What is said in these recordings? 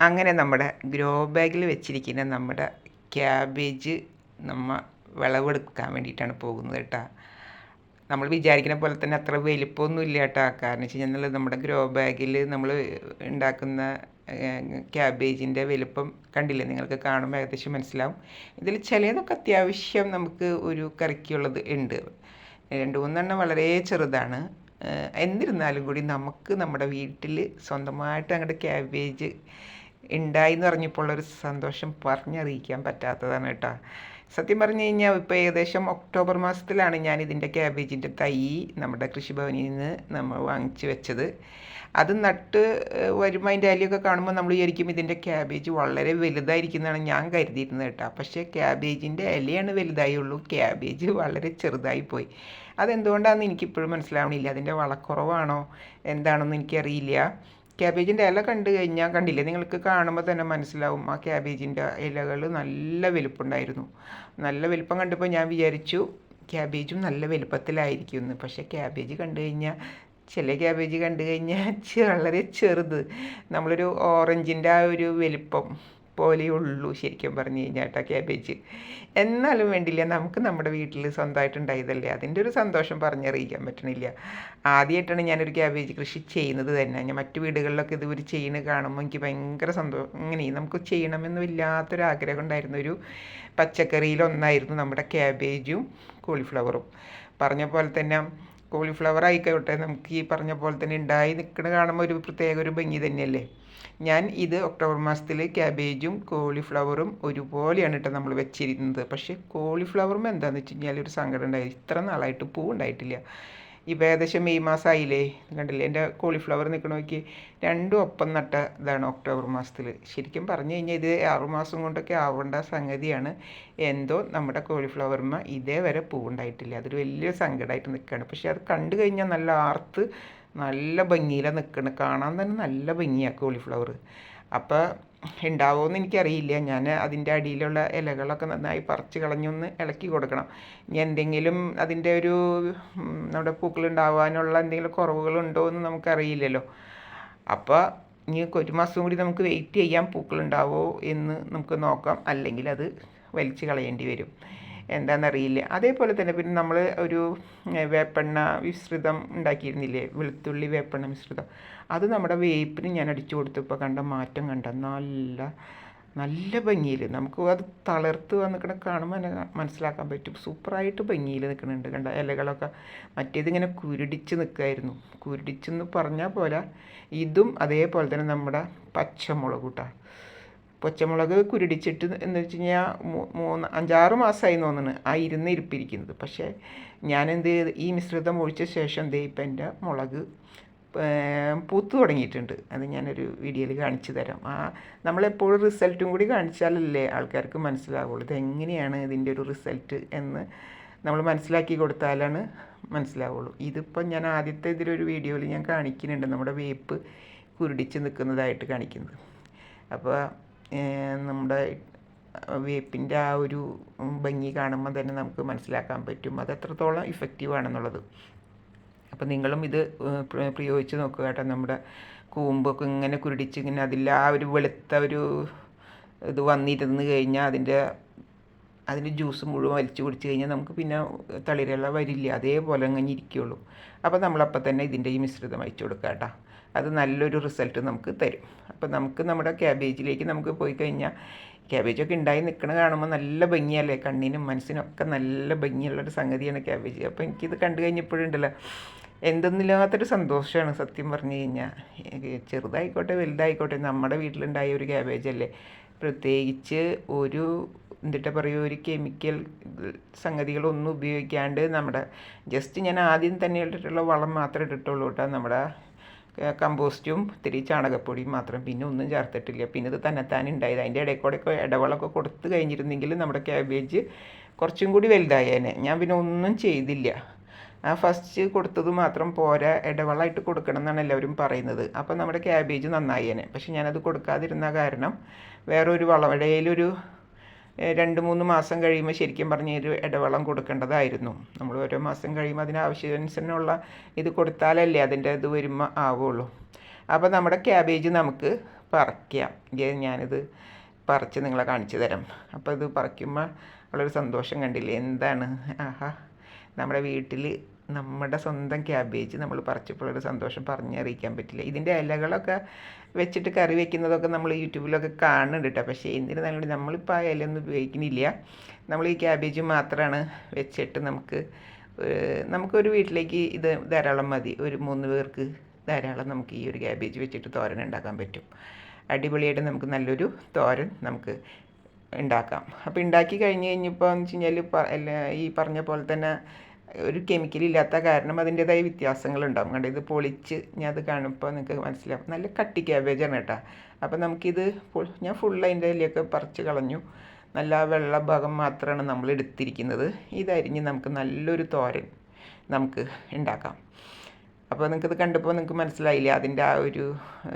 അങ്ങനെ നമ്മുടെ ഗ്രോ ബാഗിൽ വെച്ചിരിക്കുന്ന നമ്മുടെ ക്യാബേജ് നമ്മൾ വിളവെടുക്കാൻ വേണ്ടിയിട്ടാണ് പോകുന്നത് കേട്ടോ. നമ്മൾ വിചാരിക്കുന്ന പോലെ തന്നെ അത്ര വലിപ്പമൊന്നും ഇല്ല കേട്ടോ. കാരണം വെച്ച് കഴിഞ്ഞാൽ നമ്മുടെ ഗ്രോ ബാഗിൽ നമ്മൾ ഉണ്ടാക്കുന്ന ക്യാബേജിന്റെ വലിപ്പം കണ്ടില്ലേ? നിങ്ങൾക്ക് കാണുമ്പോൾ ഏകദേശം മനസ്സിലാവും. ഇതിൽ ചിലതൊക്കെ അത്യാവശ്യം നമുക്ക് ഒരു കറിക്കുള്ളത് ഉണ്ട്. രണ്ട് മൂന്നെണ്ണം വളരെ ചെറുതാണ്. എന്നിരുന്നാലും കൂടി നമുക്ക് നമ്മുടെ വീട്ടിൽ സ്വന്തമായിട്ട് അങ്ങോട്ട് ക്യാബേജ് ഉണ്ടായി എന്ന് പറഞ്ഞപ്പോൾ ഉള്ളൊരു സന്തോഷം പറഞ്ഞറിയിക്കാൻ പറ്റാത്തതാണ് കേട്ടോ. സത്യം പറഞ്ഞു കഴിഞ്ഞാൽ ഇപ്പോൾ ഏകദേശം ഒക്ടോബർ മാസത്തിലാണ് ഞാൻ ഇതിന്റെ ക്യാബേജിന്റെ തൈ നമ്മുടെ കൃഷിഭവനിൽ നിന്ന് നമ്മൾ വാങ്ങിച്ചു വെച്ചത്. അത് നട്ട് വരുമ്പോൾ അതിന്റെ ഇലയൊക്കെ കാണുമ്പോൾ നമ്മൾ വിചാരിക്കും ഇതിന്റെ ക്യാബേജ് വളരെ വലുതായിരിക്കുന്നതാണ് ഞാൻ കരുതിയിരുന്നത് കേട്ടോ. പക്ഷേ ക്യാബേജിന്റെ ഇലയാണ് വലുതായുള്ളൂ ക്യാബേജ് വളരെ ചെറുതായി പോയി. അതെന്തുകൊണ്ടാണെന്ന് എനിക്കിപ്പോഴും മനസ്സിലാവണില്ല. അതിന്റെ വളക്കുറവാണോ? എന്താണെന്ന് എനിക്കറിയില്ല. ക്യാബേജിന്റെ ഇല കണ്ടു കഴിഞ്ഞാൽ കണ്ടില്ലേ നിങ്ങൾക്ക് കാണുമ്പോൾ തന്നെ മനസ്സിലാവും ആ ക്യാബേജിന്റെ ഇലകൾ നല്ല വലുപ്പമുണ്ടായിരുന്നു നല്ല വലുപ്പം കണ്ടപ്പോൾ ഞാൻ വിചാരിച്ചു ക്യാബേജും നല്ല വലുപ്പത്തിലായിരിക്കും എന്ന്. പക്ഷേ ക്യാബേജ് കണ്ടു കഴിഞ്ഞാൽ ചില ക്യാബേജ് കണ്ടു കഴിഞ്ഞാൽ വളരെ ചെറുത്. നമ്മളൊരു ഓറഞ്ചിന്റെ ആ ഒരു വലിപ്പം. പോലെയുള്ളൂ ശരിക്കും പറഞ്ഞു കഴിഞ്ഞാൽ കേട്ടോ ക്യാബേജ്. എന്നാലും വേണ്ടില്ല നമുക്ക് നമ്മുടെ വീട്ടിൽ സ്വന്തമായിട്ട് ഉണ്ടായതല്ലേ അതിന്റെ ഒരു സന്തോഷം പറഞ്ഞറിയിക്കാൻ പറ്റണില്ല. ആദ്യമായിട്ടാണ് ഞാനൊരു ക്യാബേജ് കൃഷി ചെയ്യുന്നത് തന്നെ. ഞാൻ മറ്റു വീടുകളിലൊക്കെ ഇത് ഒരു ചെയ്യുന്നത് കാണുമ്പോൾ എനിക്ക് ഭയങ്കര സന്തോഷം ഇങ്ങനെ നമുക്ക് ചെയ്യണമെന്ന് വല്ലാത്തൊരു ആഗ്രഹം ഉണ്ടായിരുന്ന ഒരു പച്ചക്കറിയിലൊന്നായിരുന്നു നമ്മുടെ ക്യാബേജും കോളിഫ്ലവറും. പറഞ്ഞ പോലെ തന്നെ കോളിഫ്ലവർ ആയിക്കോട്ടെ നമുക്ക് ഈ പറഞ്ഞ പോലെ തന്നെ ഉണ്ടായി നിൽക്കണ കാണുമ്പോൾ ഒരു പ്രത്യേക ഒരു ഭംഗി തന്നെയല്ലേ? ഞാൻ ഇത് ഒക്ടോബർ മാസത്തിൽ ക്യാബേജും കോളിഫ്ലവറും ഒരുപോലെയാണ് കേട്ടോ നമ്മൾ വെച്ചിരുന്നത് പക്ഷേ കോളിഫ്ലവറും എന്താണെന്ന് വെച്ച് കഴിഞ്ഞാൽ ഒരു സങ്കടം ഉണ്ടായി. ഇത്ര നാളായിട്ട് പൂ ഉണ്ടായിട്ടില്ല. ഇപ്പം ഏകദേശം മെയ് മാസമായില്ലേ കണ്ടില്ലേ? എന്റെ കോളിഫ്ലവർ നിൽക്കണ നോക്കി രണ്ടും ഒപ്പം നട്ട ഇതാണ് ഒക്ടോബർ മാസത്തിൽ ശരിക്കും പറഞ്ഞു കഴിഞ്ഞാൽ ഇത് ആറുമാസം കൊണ്ടൊക്കെ ആവേണ്ട സംഗതിയാണ്. എന്തോ നമ്മുടെ കോളിഫ്ലവറിന്മ ഇതേവരെ പൂവുണ്ടായിട്ടില്ല അതൊരു വലിയ സങ്കടമായിട്ട് നിൽക്കുകയാണ് പക്ഷേ അത് കണ്ടു കഴിഞ്ഞാൽ നല്ല ആർത്ത് നല്ല ഭംഗിയിലാണ് നിൽക്കുന്നത് കാണാൻ തന്നെ നല്ല ഭംഗിയാണ് കോളിഫ്ലവർ അപ്പോൾ ഉണ്ടാവുമെന്ന് എനിക്കറിയില്ല. ഞാൻ അതിന്റെ അടിയിലുള്ള ഇലകളൊക്കെ നന്നായി പറിച്ച് കളഞ്ഞൊന്ന് ഇളക്കി കൊടുക്കണം. ഇനി എന്തെങ്കിലും അതിന്റെ ഒരു നമ്മുടെ പൂക്കൾ ഉണ്ടാവാനുള്ള എന്തെങ്കിലും കുറവുകളുണ്ടോ എന്ന് നമുക്കറിയില്ലല്ലോ. അപ്പോൾ ഇനി ഒരു മാസം കൂടി നമുക്ക് വെയിറ്റ് ചെയ്യാം പൂക്കൾ ഉണ്ടാവോ എന്ന് നമുക്ക് നോക്കാം. അല്ലെങ്കിൽ അത് വലിച്ചു കളയേണ്ടി വരും. എന്താണെന്നറിയില്ല അതേപോലെ തന്നെ പിന്നെ നമ്മൾ ഒരു വേപ്പെണ്ണ മിശ്രിതം ഉണ്ടാക്കിയിരുന്നില്ലേ? വെളുത്തുള്ളി വേപ്പെണ്ണ മിശ്രിതം. അത് നമ്മുടെ വേപ്പിന് ഞാൻ അടിച്ചു കൊടുത്തപ്പോൾ കണ്ട മാറ്റം കണ്ട നല്ല നല്ല ഭംഗിയിൽ നമുക്ക് അത് തളർത്ത് വന്നിക്കണ കാണുമ്പോൾ മനസ്സിലാക്കാൻ പറ്റും. സൂപ്പറായിട്ട് ഭംഗിയിൽ നിൽക്കുന്നുണ്ട് കണ്ട ഇലകളൊക്കെ. മറ്റേതിങ്ങനെ കുരുടിച്ച് നിൽക്കുമായിരുന്നു കുരുടിച്ചെന്ന് പറഞ്ഞാൽ പോലെ ഇതും അതേപോലെ തന്നെ നമ്മുടെ പച്ചമുളക് കൂട്ടാ. പച്ചമുളക് കുരുടിച്ചിട്ട് എന്ന് വെച്ച് കഴിഞ്ഞാൽ മൂന്ന് അഞ്ചാറ് മാസമായി തോന്നുന്നു ആ ഇരുന്ന് ഇരിപ്പിരിക്കുന്നത്. പക്ഷേ ചെയ്ത് ഈ മിശ്രിതം ഒഴിച്ച ശേഷം ദേ ഇപ്പം എന്റെ മുളക് പൂത്തു തുടങ്ങിയിട്ടുണ്ട്. അത് ഞാനൊരു വീഡിയോയിൽ കാണിച്ചു തരാം. ആ നമ്മളെപ്പോഴും റിസൾട്ടും കൂടി കാണിച്ചാലല്ലേ ആൾക്കാർക്ക് മനസ്സിലാവുള്ളൂ. ഇതെങ്ങനെയാണ് ഇതിന്റെ ഒരു റിസൾട്ട് എന്ന് നമ്മൾ മനസ്സിലാക്കി കൊടുത്താലാണ് മനസ്സിലാവുള്ളൂ. ഇതിപ്പോൾ ഞാൻ ആദ്യത്തെ ഇതിലൊരു വീഡിയോയിൽ ഞാൻ കാണിക്കുന്നുണ്ട്. നമ്മുടെ വേപ്പ് കുരുടിച്ച് നിൽക്കുന്നതായിട്ട് കാണിക്കുന്നത്. അപ്പോൾ നമ്മുടെ വേപ്പിന്റെ ആ ഒരു ഭംഗി കാണുമ്പോൾ തന്നെ നമുക്ക് മനസ്സിലാക്കാൻ പറ്റും. അത് എത്രത്തോളം ഇഫക്റ്റീവ് ആണെന്നുള്ളത്. അപ്പം നിങ്ങളും ഇത് പ്രയോഗിച്ച് നോക്കുക കേട്ടോ. നമ്മുടെ കൂമ്പൊക്കെ ഇങ്ങനെ കുരുടിച്ച് ഇങ്ങനെ അതിൽ ആ ഒരു വെളുത്ത ഒരു ഇത് വന്നിരുന്ന് കഴിഞ്ഞാൽ അതിന്റെ അതിന്റെ ജ്യൂസ് മുഴുവൻ വലിച്ചു കുടിച്ച് കഴിഞ്ഞാൽ നമുക്ക് പിന്നെ തളിരല വരില്ല. അതേപോലെ അങ്ങനെ ഇരിക്കുകയുള്ളൂ അപ്പോൾ നമ്മളപ്പോൾ തന്നെ ഇതിന്റെ ഈ മിശ്രിതം അയച്ചു കൊടുക്കാം കേട്ടോ. അത് നല്ലൊരു റിസൾട്ട് നമുക്ക് തരും. അപ്പോൾ നമുക്ക് നമ്മുടെ ക്യാബേജിലേക്ക് നമുക്ക് പോയി കഴിഞ്ഞാൽ ക്യാബേജൊക്കെ ഉണ്ടായി നിൽക്കണ കാണുമ്പോൾ നല്ല ഭംഗിയല്ലേ? കണ്ണിനും മനസ്സിനും ഒക്കെ നല്ല ഭംഗിയുള്ളൊരു സംഗതിയാണ് ക്യാബേജ് അപ്പോൾ എനിക്കിത് കണ്ടു കഴിഞ്ഞപ്പോഴുണ്ടല്ലോ എന്തെന്നില്ലാത്തൊരു സന്തോഷമാണ് സത്യം പറഞ്ഞു കഴിഞ്ഞാൽ ചെറുതായിക്കോട്ടെ വലുതായിക്കോട്ടെ നമ്മുടെ വീട്ടിലുണ്ടായ ഒരു ക്യാബേജ് അല്ലേ? പ്രത്യേകിച്ച് ഒരു എന്നിട്ട് പറയുക ഒരു കെമിക്കൽ സംഗതികളൊന്നും ഉപയോഗിക്കാണ്ട് നമ്മുടെ ജസ്റ്റ് ഞാൻ ആദ്യം തന്നെ ഇട്ടിട്ടുള്ള വളം മാത്രമേ ഇട്ടിട്ടുള്ളൂ കേട്ടോ. നമ്മുടെ കമ്പോസ്റ്റും ഇത്തിരി ചാണകപ്പൊടിയും മാത്രം. പിന്നെ ഒന്നും ചേർത്തിട്ടില്ല. പിന്നെ ഇത് തന്നെത്താൻ ഉണ്ടായത്. അതിന്റെ ഇടയിൽ കൂടെ കൊടുത്തു കഴിഞ്ഞിരുന്നെങ്കിൽ നമ്മുടെ ക്യാബേജ് കുറച്ചും കൂടി വലുതായേനെ. ഞാൻ പിന്നെ ഒന്നും ചെയ്തില്ല. ആ ഫസ്റ്റ് കൊടുത്തത് മാത്രം പോരാ. ഇടവളമായിട്ട് കൊടുക്കണം എന്നാണ് എല്ലാവരും പറയുന്നത്. അപ്പോൾ നമ്മുടെ ക്യാബേജ് നന്നായേനെ. പക്ഷെ ഞാനത് കൊടുക്കാതിരുന്ന കാരണം വേറൊരു വളം ഇടയിലൊരു രണ്ട് മൂന്ന് മാസം കഴിയുമ്പോൾ ശരിക്കും പറഞ്ഞ ഒരു ഇടവളം കൊടുക്കേണ്ടതായിരുന്നു. നമ്മൾ ഓരോ മാസം കഴിയുമ്പോൾ അതിന് ആവശ്യാനുസരണമുള്ള ഇത് കൊടുത്താലല്ലേ അതിന്റെ ഇത് വരുമ്പോൾ ആവുള്ളൂ. അപ്പോൾ നമ്മുടെ ക്യാബേജ് നമുക്ക് പറിക്കാം. ഞാനിത് പറിച്ച് നിങ്ങളെ കാണിച്ചു തരാം. അപ്പോൾ ഇത് പറിക്കുമ്പോൾ ഉള്ളൊരു സന്തോഷം കണ്ടില്ലേ? എന്താണ്? ആഹാ. നമ്മുടെ വീട്ടിൽ നമ്മുടെ സ്വന്തം ക്യാബേജ് നമ്മൾ പറിച്ചപ്പോഴൊരു സന്തോഷം പറഞ്ഞറിയിക്കാൻ പറ്റില്ല. ഇതിന്റെ ഇലകളൊക്കെ വെച്ചിട്ട് കറി വെക്കുന്നതൊക്കെ നമ്മൾ യൂട്യൂബിലൊക്കെ കാണുന്നുണ്ട് കേട്ടോ. പക്ഷേ എന്നിരുന്നാലും നമ്മളിപ്പോൾ ആ ഇലയൊന്നും ഉപയോഗിക്കുന്നില്ല. നമ്മൾ ഈ ക്യാബേജ് മാത്രമാണ് വെച്ചിട്ട് നമുക്ക് നമുക്കൊരു വീട്ടിലേക്ക് ഇത് ധാരാളം മതി. ഒരു മൂന്ന് പേർക്ക് ധാരാളം നമുക്ക് ഈ ഒരു ക്യാബേജ് വെച്ചിട്ട് തോരൻ ഉണ്ടാക്കാൻ പറ്റും. അടിപൊളിയായിട്ട് നമുക്ക് നല്ലൊരു തോരൻ നമുക്ക് ഉണ്ടാക്കാം. അപ്പോൾ ഉണ്ടാക്കി കഴിഞ്ഞ് കഴിഞ്ഞപ്പോൾ എന്ന് വെച്ച് കഴിഞ്ഞാൽ ഈ പറഞ്ഞ പോലെ തന്നെ ഒരു കെമിക്കൽ ഇല്ലാത്ത കാരണം അതിന്റെതായ വ്യത്യാസങ്ങളുണ്ടാവും. കണ്ടോ? ഇത് പൊളിച്ച് ഞാൻ അത് കാണുമ്പോൾ നിങ്ങൾക്ക് മനസ്സിലാവും. നല്ല കട്ടി ക്യാബേജാണ് കേട്ടോ. അപ്പോൾ നമുക്കിത് ഞാൻ ഫുൾ അതിന്റെ ഇലയൊക്കെ പറിച്ച് കളഞ്ഞു. നല്ല വെള്ള ഭാഗം മാത്രമാണ് നമ്മൾ എടുത്തിരിക്കുന്നത്. ഇതരിഞ്ഞ് നമുക്ക് നല്ലൊരു തോരൻ നമുക്ക് ഉണ്ടാക്കാം അപ്പോൾ നിങ്ങൾക്കിത് കണ്ടപ്പോൾ നിങ്ങൾക്ക് മനസ്സിലായില്ലേ? അതിന്റെ ആ ഒരു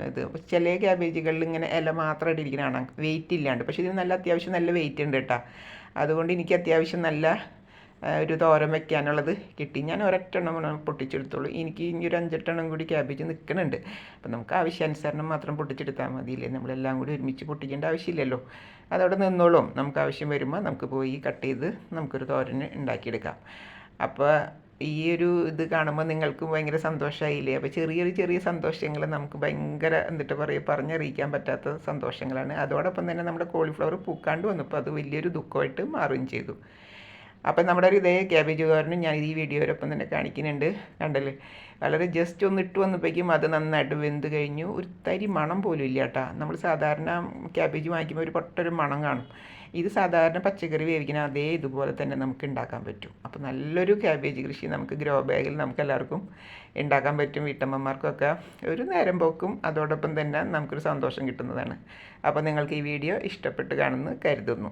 ഇത് ചില ക്യാബേജുകളിൽ ഇങ്ങനെ ഇല മാത്രം ഇരിക്കുന്ന വെയിറ്റ് ഇല്ലാണ്ട്. പക്ഷേ ഇതിന് നല്ല അത്യാവശ്യം നല്ല വെയിറ്റ് ഉണ്ട് കേട്ടോ. അതുകൊണ്ട് എനിക്ക് അത്യാവശ്യം നല്ല ഒരു തോരൻ വെക്കാനുള്ളത് കിട്ടി. ഞാൻ ഒരൊറ്റെണ്ണം പൊട്ടിച്ചെടുത്തോളൂ. എനിക്ക് ഇനി ഒരു അഞ്ചെട്ടെണ്ണം കൂടി ക്യാബേജ് നിൽക്കുന്നുണ്ട് അപ്പം നമുക്ക് ആവശ്യാനുസരണം മാത്രം പൊട്ടിച്ചെടുത്താൽ മതിയില്ലേ? നമ്മളെല്ലാം കൂടി ഒരുമിച്ച് പൊട്ടിക്കേണ്ട ആവശ്യമില്ലല്ലോ. അതവിടെ നിന്നോളും. നമുക്ക് ആവശ്യം വരുമ്പോൾ നമുക്ക് പോയി കട്ട് ചെയ്ത് നമുക്കൊരു തോരൻ ഉണ്ടാക്കിയെടുക്കാം. അപ്പോൾ ഈ ഒരു ഇത് കാണുമ്പോൾ നിങ്ങൾക്കും ഭയങ്കര സന്തോഷമായില്ലേ? അപ്പോൾ ചെറിയ ചെറിയ സന്തോഷങ്ങൾ നമുക്ക് ഭയങ്കര എന്നിട്ട് പറയുക പറഞ്ഞറിയിക്കാൻ പറ്റാത്ത സന്തോഷങ്ങളാണ്. അതോടൊപ്പം തന്നെ നമ്മുടെ കോളിഫ്ലവർ പൂക്കാണ്ട് വന്നപ്പോൾ അത് വലിയൊരു ദുഃഖമായിട്ട് മാറുകയും ചെയ്തു. അപ്പം നമ്മുടെ ഒരു ഇതേ ക്യാബേജ് തോരനും ഞാൻ ഈ വീഡിയോയിലൊപ്പം തന്നെ കാണിക്കുന്നുണ്ട്. കണ്ടല്ലേ? വളരെ ജസ്റ്റ് ഒന്ന് ഇട്ട് വന്നപ്പോഴേക്കും അത് നന്നായിട്ട് വെന്ത് കഴിഞ്ഞു. ഒരു തരി മണം പോലും ഇല്ല കേട്ടോ. നമ്മൾ സാധാരണ ക്യാബേജ് വാങ്ങിക്കുമ്പോൾ ഒരു പൊട്ടൊരു മണം കാണും. ഇത് സാധാരണ പച്ചക്കറി വേവിക്കുന്ന അതേ ഇതുപോലെ തന്നെ നമുക്ക് ഉണ്ടാക്കാൻ പറ്റും. അപ്പോൾ നല്ലൊരു ക്യാബേജ് കൃഷി നമുക്ക് ഗ്രോ ബാഗിൽ നമുക്ക് എല്ലാവർക്കും ഉണ്ടാക്കാൻ പറ്റും വീട്ടമ്മമാർക്കൊക്കെ. ഒരു നേരം പോക്കും അതോടൊപ്പം തന്നെ നമുക്കൊരു സന്തോഷം കിട്ടുന്നതാണ്. അപ്പോൾ നിങ്ങൾക്ക് ഈ വീഡിയോ ഇഷ്ടപ്പെട്ട് കാണുമെന്ന് കരുതുന്നു.